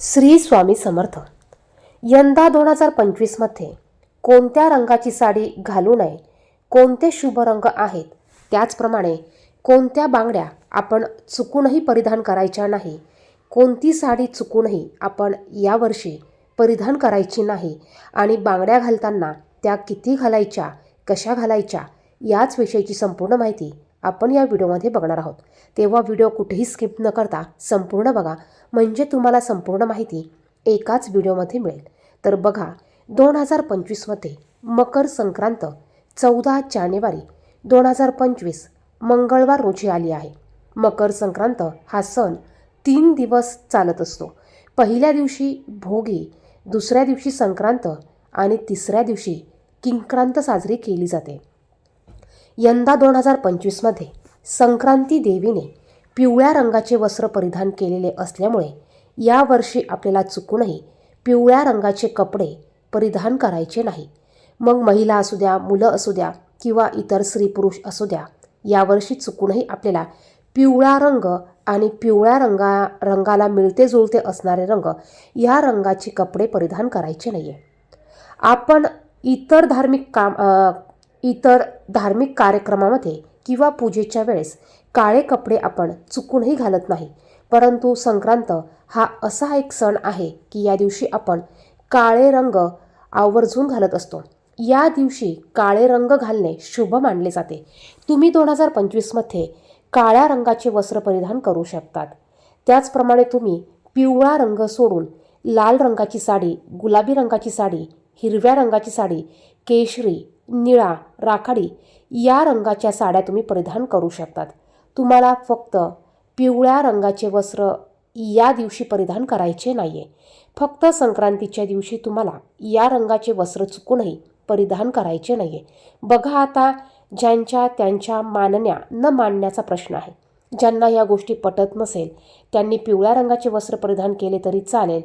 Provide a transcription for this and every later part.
श्री स्वामी समर्थ. यंदा दोन हजार पंचवीसमध्ये कोणत्या रंगाची साडी घालू नये कोणते शुभ रंग आहेत त्याचप्रमाणे कोणत्या बांगड्या आपण चुकूनही परिधान करायच्या नाही कोणती साडी चुकूनही आपण यावर्षी परिधान करायची नाही आणि बांगड्या घालताना त्या किती घालायच्या कशा घालायच्या याच विषयीची संपूर्ण माहिती आपण या व्हिडिओमध्ये बघणार आहोत. तेव्हा व्हिडिओ कुठेही स्किप न करता संपूर्ण बघा. म्हणजे तुम्हाला संपूर्ण माहिती एकाच व्हिडिओमध्ये मिळेल. तर बघा दोन हजार पंचवीसमध्ये मकर संक्रांत चौदा जानेवारी दोन हजार पंचवीस मंगळवार रोजी आली आहे. मकर संक्रांत हा सण तीन दिवस चालत असतो. पहिल्या दिवशी भोगी दुसऱ्या दिवशी संक्रांत आणि तिसऱ्या दिवशी किंक्रांत साजरी केली जाते. यंदा दोन हजार पंचवीसमध्ये संक्रांती देवीने पिवळ्या रंगाचे वस्त्र परिधान केलेले असल्यामुळे यावर्षी आपल्याला चुकूनही पिवळ्या रंगाचे कपडे परिधान करायचे नाही. मग महिला असू द्या मुलं असू द्या किंवा इतर स्त्री पुरुष असू द्या यावर्षी चुकूनही आपल्याला पिवळा रंग आणि पिवळ्या रंगा रंगाला मिळते जुळते असणारे रंग या रंगाचे कपडे परिधान करायचे नाही आहे आपण इतर धार्मिक काम इतर धार्मिक कार्यक्रमामध्ये किंवा पूजेच्या वेळेस काळे कपडे आपण चुकूनही घालत नाही. परंतु संक्रांत हा असा एक सण आहे की या दिवशी आपण काळे रंग आवर्जून घालत असतो. या दिवशी काळे रंग घालणे शुभ मानले जाते. तुम्ही दोन हजार पंचवीसमध्ये काळ्या रंगाचे वस्त्र परिधान करू शकतात. त्याचप्रमाणे तुम्ही पिवळा रंग सोडून लाल रंगाची साडी गुलाबी रंगाची साडी हिरव्या रंगाची साडी केशरी निळा राखाडी या रंगाच्या साड्या तुम्ही परिधान करू शकतात. तुम्हाला फक्त पिवळ्या रंगाचे वस्त्र या दिवशी परिधान करायचे नाही आहे फक्त संक्रांतीच्या दिवशी तुम्हाला या रंगाचे वस्त्र चुकूनही परिधान करायचे नाही आहे बघा आता ज्यांच्या त्यांच्या मानण्या न मानण्याचा प्रश्न आहे. ज्यांना या गोष्टी पटत नसेल त्यांनी पिवळ्या रंगाचे वस्त्र परिधान केले तरी चालेल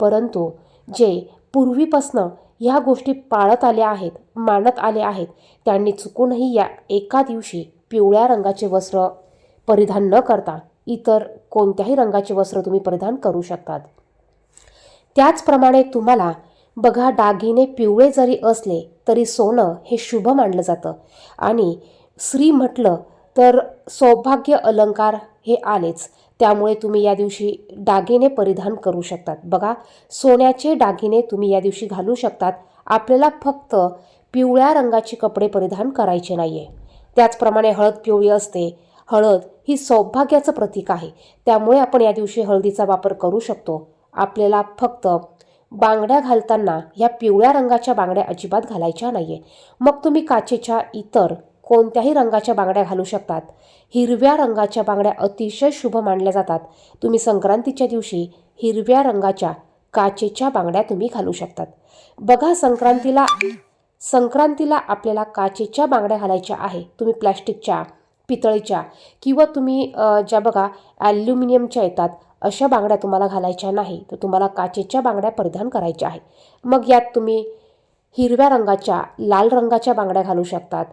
परंतु जे पूर्वीपासनं ह्या गोष्टी पाळत आल्या आहेत मानत आले आहेत. त्यांनी चुकूनही या एका दिवशी पिवळ्या रंगाचे वस्त्र परिधान न करता इतर कोणत्याही रंगाचे वस्त्र तुम्ही परिधान करू शकतात. त्याचप्रमाणे तुम्हाला बघा दागिने पिवळे जरी असले तरी सोनं हे शुभ मानलं जातं. आणि स्त्री म्हटलं तर सौभाग्य अलंकार हे आलेच. त्यामुळे तुम्ही या दिवशी दागिने परिधान करू शकतात. बघा सोन्याचे दागिने तुम्ही या दिवशी घालू शकतात. आपल्याला फक्त पिवळ्या रंगाचे कपडे परिधान करायचे नाही आहे त्याचप्रमाणे हळद पिवळी असते. हळद ही सौभाग्याचं प्रतीक आहे. त्यामुळे आपण या दिवशी हळदीचा वापर करू शकतो. आपल्याला फक्त बांगड्या घालताना ह्या पिवळ्या रंगाच्या बांगड्या अजिबात घालायच्या नाही आहे मग तुम्ही काचेच्या इतर कोणत्याही रंगाच्या बांगड्या घालू शकतात. हिरव्या रंगाच्या बांगड्या अतिशय शुभ मानल्या जातात. तुम्ही संक्रांतीच्या दिवशी हिरव्या रंगाच्या काचेच्या बांगड्या तुम्ही घालू शकतात. बघा संक्रांतीला संक्रांतीला आपल्याला काचेच्या बांगड्या घालायच्या आहे. तुम्ही प्लॅस्टिकच्या पितळीच्या किंवा तुम्ही ज्या बघा ॲल्युमिनियमच्या येतात अशा बांगड्या तुम्हाला घालायच्या नाही. तर तुम्हाला काचेच्या बांगड्या परिधान करायच्या आहे. मग यात तुम्ही हिरव्या रंगाच्या लाल रंगाच्या बांगड्या घालू शकतात.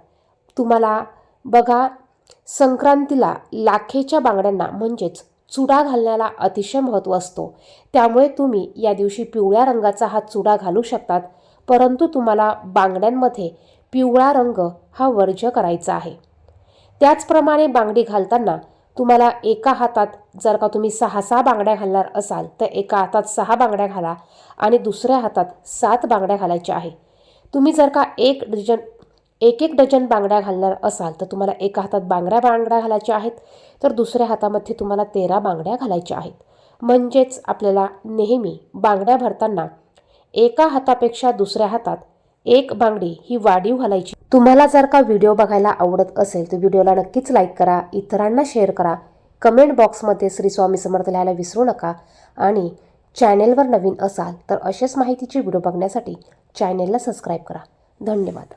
तुम्हाला बघा संक्रांतीला लाखेच्या बांगड्यांना म्हणजेच चुडा घालण्याला अतिशय महत्त्व असतो. त्यामुळे तुम्ही या दिवशी पिवळ्या रंगाचा हा चुडा घालू शकतात परंतु तुम्हाला बांगड्यांमध्ये पिवळा रंग हा वर्ज्य करायचा आहे. त्याचप्रमाणे बांगडी घालताना तुम्हाला एका हातात जर का तुम्ही सहा सहा बांगड्या घालणार असाल तर एका हातात सहा बांगड्या घाला आणि दुसऱ्या हातात सात बांगड्या घालायच्या आहे. तुम्ही जर का एक डझन एक एक डझन बांगड्या घालणार असाल तर तुम्हाला एका हातात बांगड्या बांगड्या घालायच्या आहेत तर दुसऱ्या हातामध्ये तुम्हाला तेरा बांगड्या घालायच्या आहेत. म्हणजेच आपल्याला नेहमी बांगड्या भरताना एका हातापेक्षा दुसऱ्या हातात एक बांगडी ही वाढीव घालायची. तुम्हाला जर का व्हिडिओ बघायला आवडत असेल तर व्हिडिओला नक्कीच लाईक करा इतरांना शेअर करा. कमेंट बॉक्समध्ये श्री स्वामी समर्थ लिहायला विसरू नका. आणि चॅनेलवर नवीन असाल तर अशाच माहितीचे व्हिडिओ बघण्यासाठी चॅनेलला सबस्क्राईब करा. धन्यवाद.